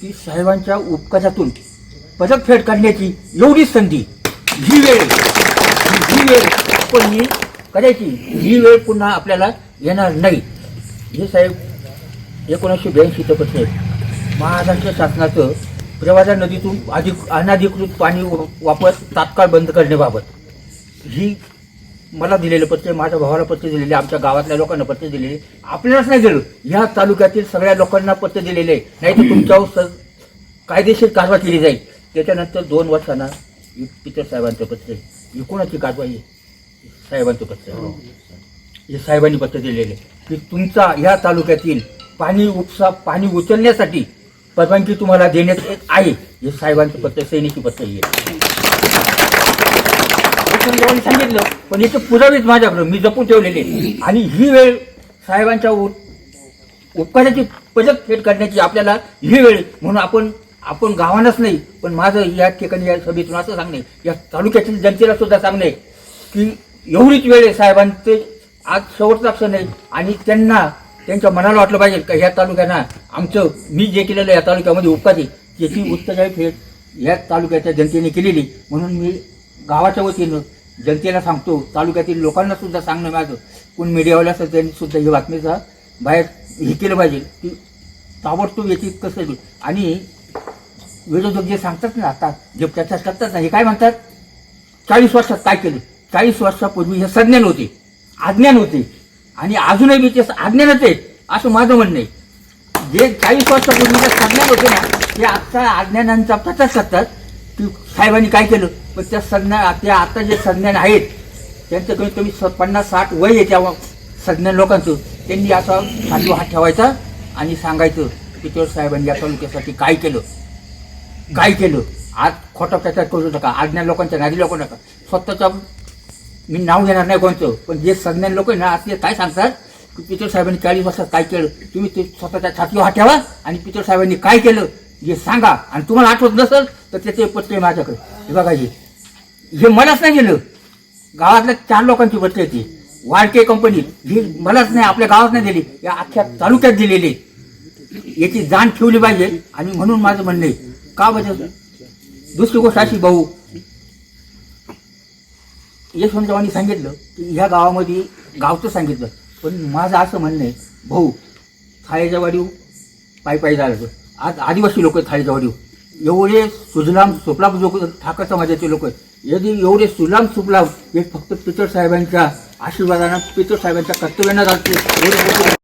की साहेबांच्या उपकारातून पदकफेड काढण्याची एवढी संधी ही वेळ ही वेळ पण ही करायची ही वेळ पुन्हा आपल्याला येणार नाही. हे साहेब एकोणीसशे ब्याऐंशीचं पत्र महाराष्ट्र शासनाचं प्रवादा नदीतून अधिक अनाधिकृत पाणी वापर तात्काळ बंद करण्याबाबत. ही मला दिलेलं पत्र माझ्या भावाला पत्र दिलेले आमच्या गावातल्या लोकांना पत्र दिलेले. आपल्यालाच नाही दिलं ह्या तालुक्यातील सगळ्या लोकांना पत्र दिलेले. आहे नाही तर तुमच्यावर स कायदेशीर कारवाई केली जाईल. त्याच्यानंतर दोन वर्षांना पितर साहेबांचं पत्र एकूणाची ही कोणाची कारवाई आहे? साहेबांचं पत्र हे साहेबांनी पत्र दिलेले. आहे की तुमचा ह्या तालुक्यातील पाणी उपसा पाणी उचलण्यासाठी परवानगी तुम्हाला देण्यात येत आहे. हे साहेबांचं पत्र सैनिकी पत्र आहे. हे सांगितलं पण याचे पुरावेच माझ्याकडं मी जपून ठेवलेले आणि ही वेळ साहेबांच्या उपकाराची पदक फेट करण्याची आपल्याला ही वेळ म्हणून आपण आपण गावानंच नाही पण माझं या ठिकाणी या सभेतून असं सांगणे या तालुक्यातील जनतेला सुद्धा सांगणे की एवढीच वेळ आहे साहेबांचे आज शेवटचा क्षण आहे. आणि त्यांना त्यांच्या मनाला वाटलं पाहिजे का ह्या तालुक्यांना आमचं मी जे केलेलं या तालुक्यामध्ये उपकार त्याची उत्तराची फेड ह्या तालुक्याच्या जनतेने केलेली म्हणून मी गावाच्या वतीनं जनतेला सांगतो तालुक्यातील लोकांना सुद्धा सांगणं माझं. कोण मीडियावाले असेल त्यांनी सुद्धा ही बातमीचा बाहेर हे केलं पाहिजे की ताबडतोब याची कसं होईल. आणि विरोधक जे सांगतात ना आता जे प्रचार करतात ना हे काय म्हणतात? चाळीस वर्षात काय केलं? चाळीस वर्षापूर्वी हे संज्ञान होते आज्ञान होते. आणि अजूनही मी ते अज्ञानच आहे असं माझं म्हणणं आहे. जे चाळीस वर्षापूर्वी जे संज्ञान होते ना ते आता आज्ञानांचा प्रचार करतात की साहेबांनी काय केलं? पण त्या संज्ञा त्या आता जे संज्ञान आहेत त्यांचं कमीत कमी स- पन्नास साठ वय आहे त्या संज्ञान लोकांचं. त्यांनी असा खाली हात ठेवायचा आणि सांगायचं की तो साहेबांनी या तालुक्यासाठी काय केलं? काय केलं? आज खोटा प्रचार करू नका. आज्ञा लोकांच्या नादी लोक नका. स्वतःचा मी नाव घेणार नाही कोणतं पण जे संज्ञान लोक आहे ना आज ते काय सांगतात? की पिचोर साहेबांनी चाळीस वर्षात काय केलं? तुम्ही ते स्वतःच्या छातीवर हात ठेवा आणि पिचोर साहेबांनी काय केलं? हे सांगा. आणि तुम्हाला आठवत नसेल तर त्याचे पत्र माझ्याकडे. हे बघा हे मलाच नाही गेलं गावातल्या चार लोकांची पत्र होती. वाळके कंपनी ही मलाच नाही आपल्या गावात नाही दिली. या अख्ख्या तालुक्यात दिलेली. याची जाण ठेवली पाहिजे आणि म्हणून माझं म्हणणं आहे. का बरं? दुसरी गोष्ट अशी भाऊ यशवंतरावांनी सांगितलं की ह्या गावामध्ये गावचं सांगितलं. पण माझं असं म्हणणं आहे भाऊ थाळीच्या वाढीव पायी पायी झालं आज आदिवासी लोक आहेत वाढीव एवढे सुजलाम सुफलाम लोक ठाकर समाजाचे लोक आहेत. यदि एवढे सुलाम सुपलाम हे फक्त पितर साहेबांच्या आशीर्वादानं पितर साहेबांच्या कर्तव्यानं घालते